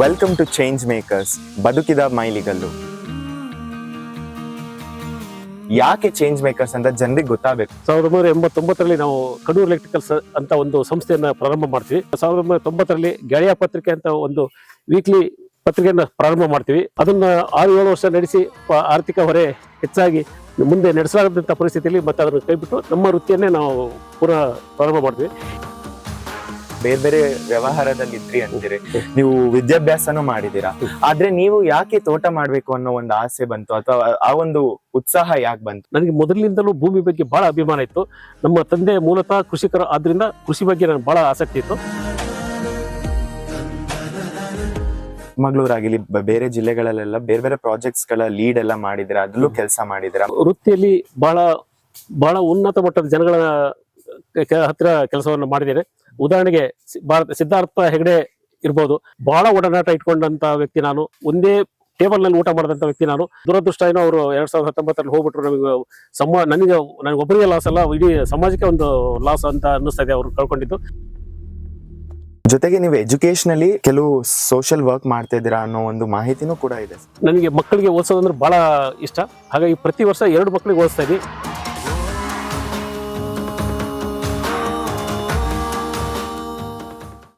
Welcome to change makers ಬದುಕಿದ ಮೈಲಿಗಲ್ಲು ಯಾಕೆ ಚೇಂಜ್ ಮೇಕರ್ಸ್ ಅಂತ ಜನರಿಗೆ ಗೊತ್ತಾಗಬೇಕು. ಸಾವಿರದ ಒಂಬೈನೂರ ಎಂಬತ್ತೊಂಬತ್ತರಲ್ಲಿ ನಾವು ಕಡೂರು ಎಲೆಕ್ಟ್ರಿಕಲ್ಸ್ ಅಂತ ಒಂದು ಸಂಸ್ಥೆಯನ್ನ ಪ್ರಾರಂಭ ಮಾಡ್ತೀವಿ. ಸಾವಿರದ ಒಂಬೈನೂರ ತೊಂಬತ್ತರಲ್ಲಿ ಗೆಳೆಯ ಪತ್ರಿಕೆ ಅಂತ ಒಂದು ವೀಕ್ಲಿ ಪತ್ರಿಕೆಯನ್ನು ಪ್ರಾರಂಭ ಮಾಡ್ತೀವಿ. ಅದನ್ನ ಆರು ಏಳು ವರ್ಷ ನಡೆಸಿ ಆರ್ಥಿಕ ಹೊರೆ ಹೆಚ್ಚಾಗಿ ಮುಂದೆ ನಡೆಸಲಾಗದಂತ ಪರಿಸ್ಥಿತಿಯಲ್ಲಿ ಮತ್ತೆ ಅದನ್ನು ಕೈಬಿಟ್ಟು ನಮ್ಮ ವೃತ್ತಿಯನ್ನೇ ನಾವು ಪುನಃ ಪ್ರಾರಂಭ ಮಾಡ್ತೀವಿ. ಬೇರೆ ಬೇರೆ ವ್ಯವಹಾರದಲ್ಲಿ ಇದ್ರಿ ಅಂತೀರಿ. ನೀವು ವಿದ್ಯಾಭ್ಯಾಸನೂ ಮಾಡಿದೀರಾ ಆದ್ರೆ ನೀವು ಯಾಕೆ ತೋಟ ಮಾಡ್ಬೇಕು ಅನ್ನೋ ಒಂದು ಆಸೆ ಬಂತು ಅಥವಾ ಆ ಒಂದು ಉತ್ಸಾಹ ಯಾಕೆ ಬಂತು? ನನಗೆ ಮೊದಲಿನಿಂದಲೂ ಭೂಮಿ ಬಗ್ಗೆ ಬಹಳ ಅಭಿಮಾನ ಇತ್ತು. ನಮ್ಮ ತಂದೆ ಮೂಲತಃ ಕೃಷಿಕರು ಆದ್ರಿಂದ ಕೃಷಿ ಬಗ್ಗೆ ನನಗೆ ಬಹಳ ಆಸಕ್ತಿ ಇತ್ತು. ಚಿಕ್ಕಮಗಳೂರಾಗಿಲಿ ಬೇರೆ ಜಿಲ್ಲೆಗಳಲ್ಲೆಲ್ಲ ಬೇರೆ ಬೇರೆ ಪ್ರಾಜೆಕ್ಟ್ಸ್ಗಳ ಲೀಡ್ ಎಲ್ಲ ಮಾಡಿದ್ರ ಅದ್ರಲ್ಲೂ ಕೆಲಸ ಮಾಡಿದ್ರ ವೃತ್ತಿಯಲ್ಲಿ ಬಹಳ ಬಹಳ ಉನ್ನತ ಮಟ್ಟದ ಜನಗಳ ಹತ್ರ ಕೆಲಸವನ್ನು ಮಾಡಿದ್ದೇನೆ. ಉದಾಹರಣೆಗೆ ಭಾರತ ಸಿದ್ಧಾರ್ಥ ಹೆಗಡೆ ಇರ್ಬೋದು. ಬಹಳ ಒಡನಾಟ ಇಟ್ಕೊಂಡಂತ ವ್ಯಕ್ತಿ ನಾನು. ಒಂದೇ ಟೇಬಲ್ನಲ್ಲಿ ಊಟ ಮಾಡಿದಂತ ವ್ಯಕ್ತಿ ನಾನು. ದುರದೃಷ್ಟ ಏನೋ ಅವರು ಎರಡ್ ಸಾವಿರದ ಹತ್ತೊಂಬತ್ತರಲ್ಲಿ ಹೋಗ್ಬಿಟ್ರು. ನಮಗೆ ಸಮ ನನಗೆ ನನಗೆ ಒಬ್ಬರಿಗೆ ಲಾಸ್ ಅಲ್ಲ ಇಡೀ ಸಮಾಜಕ್ಕೆ ಒಂದು ಲಾಸ್ ಅಂತ ಅನ್ನಿಸ್ತಾ ಇದೆ ಅವ್ರು ಕಳ್ಕೊಂಡಿದ್ದು. ಜೊತೆಗೆ ನೀವು ಎಜುಕೇಶನ್ ಅಲ್ಲಿ ಕೆಲವು ಸೋಷಿಯಲ್ ವರ್ಕ್ ಮಾಡ್ತಾ ಇದ್ದೀರಾ ಅನ್ನೋ ಒಂದು ಮಾಹಿತಿನೂ ಕೂಡ ಇದೆ. ನನಗೆ ಮಕ್ಕಳಿಗೆ ಓದಿಸೋದಂದ್ರೆ ಬಹಳ ಇಷ್ಟ. ಹಾಗಾಗಿ ಪ್ರತಿ ವರ್ಷ ಎರಡು ಮಕ್ಕಳಿಗೆ ಓದಿಸ್ತಾ ಇದ್ವಿ